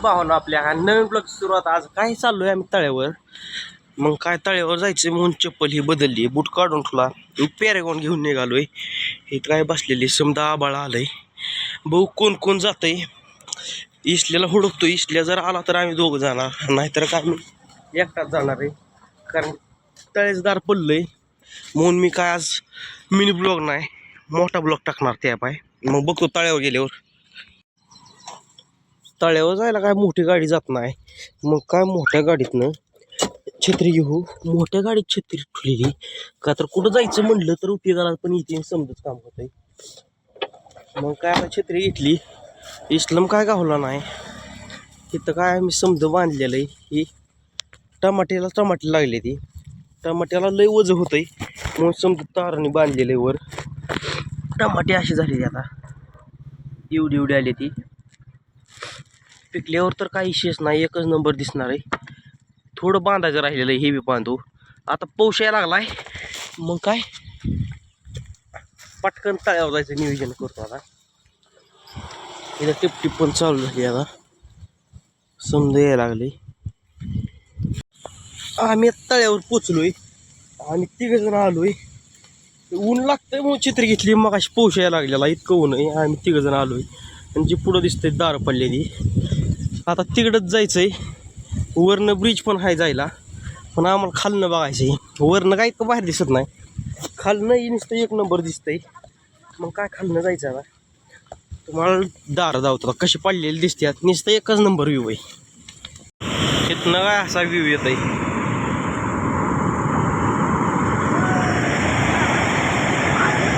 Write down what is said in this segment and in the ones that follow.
तर भावानं आपल्या. हा नवीन ब्लॉग सुरुवात आज काय चाललो आहे आम्ही तळ्यावर? मग काय तळ्यावर जायचं? म्हणून चप्पल ही बदलली. बूट काढून ठेवला. पॅरेगॉन घेऊन निघालोय. इथं काय बसलेली समजा आबाळ आलंय. भाऊ कोण कोण जातंय. इसल्याला हुडकतो इसल्या जर आला तर आम्ही दोघं जाणार. नाहीतर काय मी एकटाच जाणार आहे. कारण तळेच दार पडलंय. म्हणून मी काय आज मिनी ब्लॉग नाही मोठा ब्लॉग टाकणार त्या पाय मग बघतो तळ्यावर गेल्यावर. तळ्यावर जायला काय मोठी गाडी जात नाही. मग काय मोठ्या गाडीतनं छत्री घेऊ? मोठ्या गाडीत छत्री ठेवलेली. का तर कुठं जायचं म्हणलं तर उपयोगाला पण इथे समजत काम होतंय. मग काय आता छत्री घेतली. इस्लाम काय गावला नाही. तिथं काय आम्ही समज बांधलेलं आहे. ही टमाट्याला टमाटे लागले ती. टमाट्याला लय वजं होतं आहे म्हणून समजा ताराने बांधलेलं आहे वर. टमाटे अशी झाले आता. एवढी एवढी आली ती. पिकल्यावर तर काही विशेष नाही एकच नंबर दिसणार आहे. थोडं बांधायचं राहिलेलं आहे हे बी बांधू. आता पाऊस यायला लागलाय. मग काय? पटकन तळ्यावर जायचं नियोजन करतो आता. इथं टिपटिप पण चालू झाली आता. समजा यायला लागली आम्ही आता तळ्यावर पोचलोय. आणि तिघजण आलोय. ऊन लागतंय म्हणून चित्र घेतली मग अशी पाऊस यायला लागलेला इतकं ऊन आहे. आम्ही तिघजण आलोय. आणि जी पुढं दिसतंय दार पडलेली. आता तिकडंच जायचंय. वरनं ब्रिज पण आहे जायला. पण आम्हाला खालनं बघायचं आहे वरनं काय इतकं बाहेर दिसत नाही. खालनं नुसतं एक नंबर दिसतंय. मग काय खालनं जायचं आता? तुम्हाला दार जावतो कशी पडलेली दिसतात नुसतं एकच नंबर व्ह्यू आहे. इथनं काय असा व्ह्यू येत आहे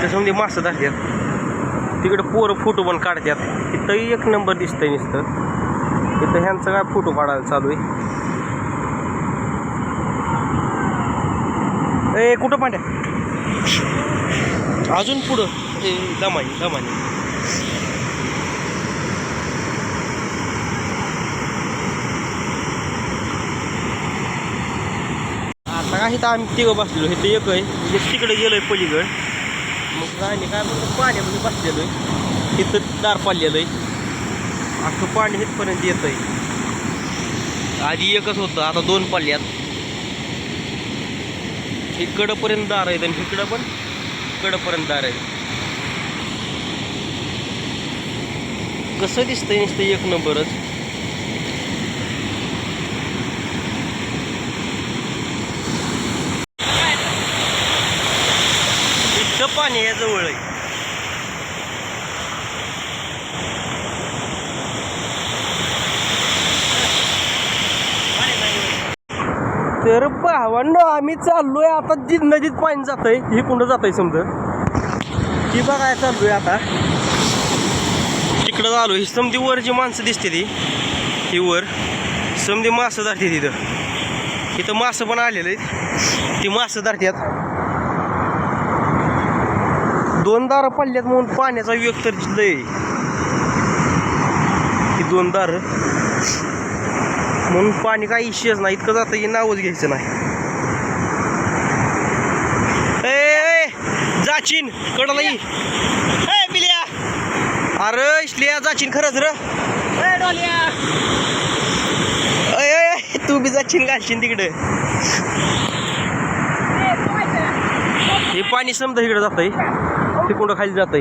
त्याच्यामध्ये मासं धरतात तिकडं पोरं फोटो पण काढतात तिथं एक नंबर दिसतंय नुसतं. इथं ह्यांचं काय फोटो काढायला चालू आहे? ए कुठं पांड्या? अजून पुढं. ए दमानी दमानी. आता काय इथं आम्ही तिघं बसलेलो हे एक आहे म्हणजे तिकडे गेलोय पलीकड. मग काय नाही काय म्हणतो पाण्यामध्ये बसलेलो आहे तिथं दार पाडलेलं आहे. अख्खं पाणी इथपर्यंत येत आहे आधी एकच होतं आता दोन पाल्यात इकडंपर्यंत दार आहेत आणि इकडं पण इकडंपर्यंत दार आहे कसं दिसतंय नुसतं एक नंबरच? इतकं पाणी या जवळ. आहे तर भावांनो आम्ही चाललोय आता जी नदीत पाणी जातंय ही कुठं जातंय समजा? ती बघाय चाललोय आता. तिकडं आलो ही समधी वर जी माणसं दिसते ती ही वर समधी मासं धरते तिथं. इथं मासं पण आलेले आहेत. ती मासं धरतात दोन दारं पडल्यात म्हणून पाण्याचा वेग तर लय ही दोन दारं. म्हणून पाणी काही इश्यूच नाही. इतकं जातं की नावच घ्यायचं नाही. ए, ए जाचीन कडला पिल्या. अरे इशलिया जाचीन खरंच र. तू बी जाचीन घालशील तिकडे. हे पाणी समजा इकडे जातंय. ते कुठं खाली जातंय?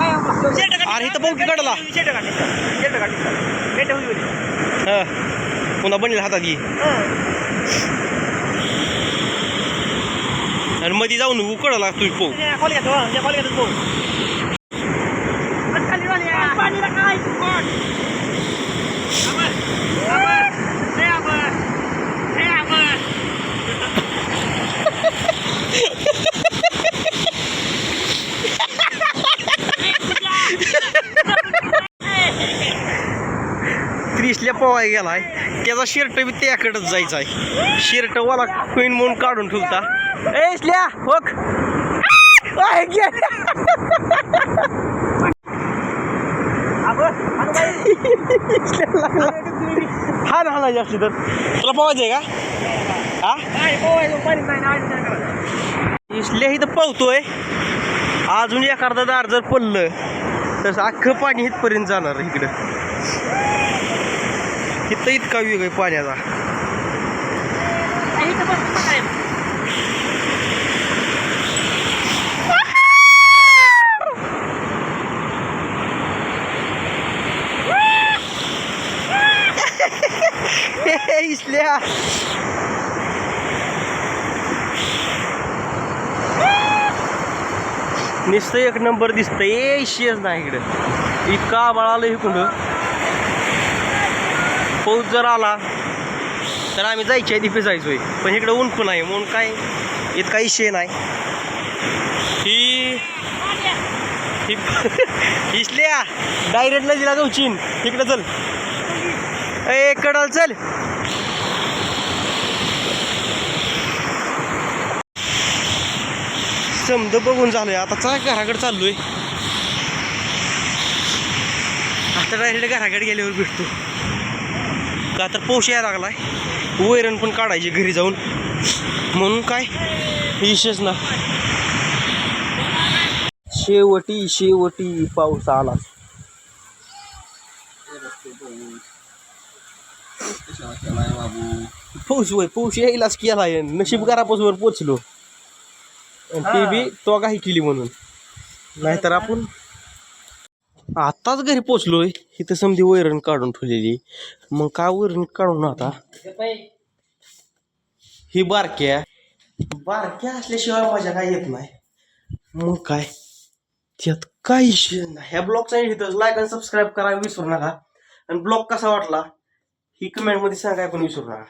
अरे इथं पाहू की काढला पुन्हा बनेल हातात घे. आणि मध्ये जाऊन उकडला तुम्ही पाहू. तेजा गेलाय. त्याचा शर्ट बी त्याकडेच जायचा आहे शर्ट वाला क्वीन म्हणून काढून ठेवता. एसल्या होक हा ना हा जास्त तर. तुला पोवायचं आहे का? हा? इसल्या इथं पावतोय अजून एखादा दार जर पडलं तर अख्खं पाणी इथपर्यंत जाणार इकडं. इथं इतका वेग आहे पाण्याचा. इसल्या. नुसतं एक नंबर दिसतं ए शेज नाही इकडं. इतका आबाळ आलं इकडं. पाऊस जर आला तर आम्ही जायच्या दिपे जायचोय पण इकडं ऊन पण आहे म्हणून काय इतका इशे नाही. ही इसल्या डायरेक्ट नदीला जाऊ चीन. इकडं चल. ए कडल चल. समज बघून झालोय आता चला घराकडे चाललोय. आता डायरेक्ट घराकडे गेल्यावर भेटतो. का तर पाऊस यायला लागलाय. वैरण पण काढायची घरी जाऊन. म्हणून काय? विशेष ना. शेवटी शेवटी पाऊस आला. पाऊस वय पाऊस यायलाच केलाय नशीब घरापासून पोचलो ते बी तो काही केली म्हणून. नाहीतर आपण आताच घरी पोचलोय. इथं समधी वैरण काढून ठेवलेली. मग काय वैरण काढून आता? ही बारक्या. बारक्या असल्याशिवाय मजा काय येत नाही. मग काय? त्यात काही विषय नाही. ह्या ब्लॉगचा इथं लाईक आणि सबस्क्राईब करा विसरू नका. आणि ब्लॉग कसा वाटला? ही कमेंटमध्ये सांगाय पण विसरू नका.